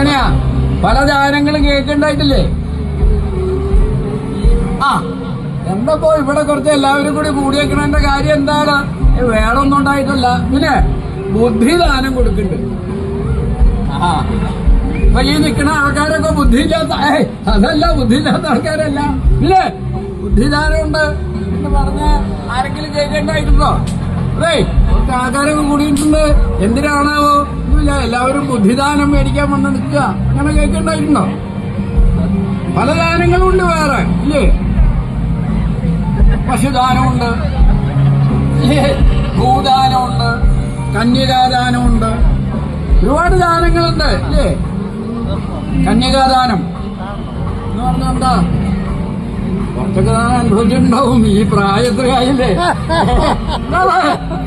എങ്ങനെയാ? പല ധ്യാനങ്ങളും കേൾക്കണ്ടായിട്ടില്ലേ? ആ എന്തപ്പോ ഇവിടെ കുറച്ച് എല്ലാവരും കൂടി കൂടിയേക്കണതിന്റെ കാര്യം എന്താണ്? വേറൊന്നും ഉണ്ടായിട്ടില്ല. പിന്നെ ബുദ്ധിദാനം കൊടുക്കുന്നുണ്ട് ആ അപ്പൊ ഈ നിൽക്കുന്ന ആൾക്കാരൊക്കെ ബുദ്ധിയില്ലാത്ത അതല്ല ബുദ്ധിയില്ലാത്ത ആൾക്കാരല്ല. ഇല്ലേ? ബുദ്ധിദാനമുണ്ട് എന്ന് പറഞ്ഞ ആരെങ്കിലും കേൾക്കേണ്ടായിട്ടുണ്ടോ? അതെ കൂടിയിട്ടുണ്ട്. എന്തിനാണാവോ? ഒന്നുമില്ല എല്ലാവരും ബുദ്ധിദാനം മേടിക്കാൻ വന്ന് നിൽക്കുക. അങ്ങനെ കേൾക്കണ്ടായിരുന്നോ? പല ദാനങ്ങളുണ്ട് വേറെ ഇല്ലേ? പശുദാനമുണ്ട് ഇല്ലേ? ഭൂദാനമുണ്ട്. കന്യകാദാനമുണ്ട്. ഒരുപാട് ദാനങ്ങളുണ്ട് ഇല്ലേ? കന്യകാദാനം. എന്ന് പറഞ്ഞാൽ എന്താ? കുറച്ചൊക്കെ ഈ പ്രായത്തിലായില്ലേ.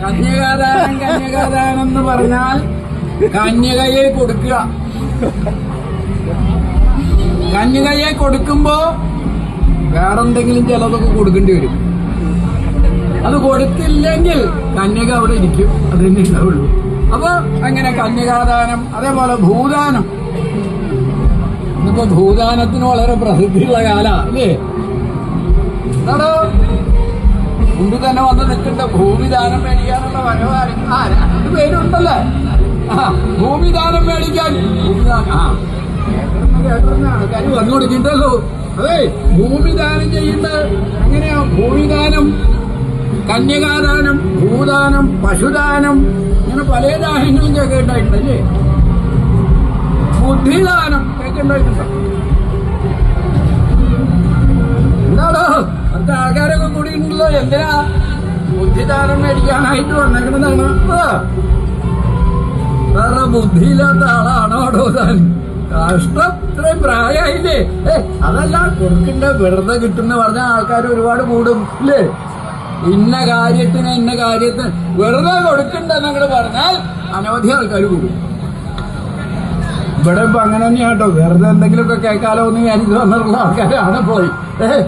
കന്യകാദാനം കന്യകാദാനം എന്ന് പറഞ്ഞാൽ കന്യകയെ കൊടുക്കുക. കന്യകയെ കൊടുക്കുമ്പോ വേറെന്തെങ്കിലും ചിലതൊക്കെ കൊടുക്കേണ്ടി വരും. അത് കൊടുത്തില്ലെങ്കിൽ കന്യക അവിടെ ഇരിക്കും. അത് തന്നെ ഉണ്ടാവുള്ളൂ. അപ്പൊ അങ്ങനെ കന്യകാദാനം അതേപോലെ ഭൂദാനം. ഇന്നിപ്പോ ഭൂദാനത്തിന് വളരെ പ്രസിദ്ധിയുള്ള കാല അല്ലേ? എന്താടോ മുമ്പ് തന്നെ വന്ന് നിൽക്കേണ്ട. ഭൂമിദാനം മേടിക്കാനുള്ള വരവാര് ആ രണ്ട് പേരുണ്ടല്ലേ? ആ ഭൂമിദാനം മേടിക്കാൻ. ഭൂമിദാനം. ആ. ആൾക്കാർ വന്നു കൊടുക്കണ്ടല്ലോ. അതെ ഭൂമിദാനം ചെയ്യുന്ന എങ്ങനെയാ? ഭൂമിദാനം കന്യകാദാനം ഭൂദാനം പശുദാനം ഇങ്ങനെ പല ദാനങ്ങളും കേൾക്കേണ്ടായിട്ടുണ്ടല്ലേ? ബുദ്ധിദാനം കേൾക്കേണ്ടായിട്ടുണ്ടോ? എന്തിനാ? ബുദ്ധിദാനം മേടിക്കാനായിട്ട് വന്നേക്കണെന്നാണ്. വേറെ ബുദ്ധിയില്ലാത്ത ആളാണോടോ കഷ്ടം. ഇത്രയും പ്രായമായില്ലേ അതല്ല കൊടുക്കണ്ട വെറുതെ കിട്ടുന്ന പറഞ്ഞ ആൾക്കാർ ഒരുപാട് കൂടും ഇല്ലേ? ഇന്ന കാര്യത്തിന് ഇന്ന കാര്യത്തിന് വെറുതെ കൊടുക്കണ്ടെന്നങ്ങട് പറഞ്ഞാൽ അനവധി ആൾക്കാർ കൂടും. ഇവിടെ ഇപ്പൊ അങ്ങനെ തന്നെയാട്ടോ വെറുതെ എന്തെങ്കിലുമൊക്കെ കേൾക്കാലോ എന്ന് വിചാരിച്ചു വന്നിട്ടുള്ള ആൾക്കാരാണ് പോയി.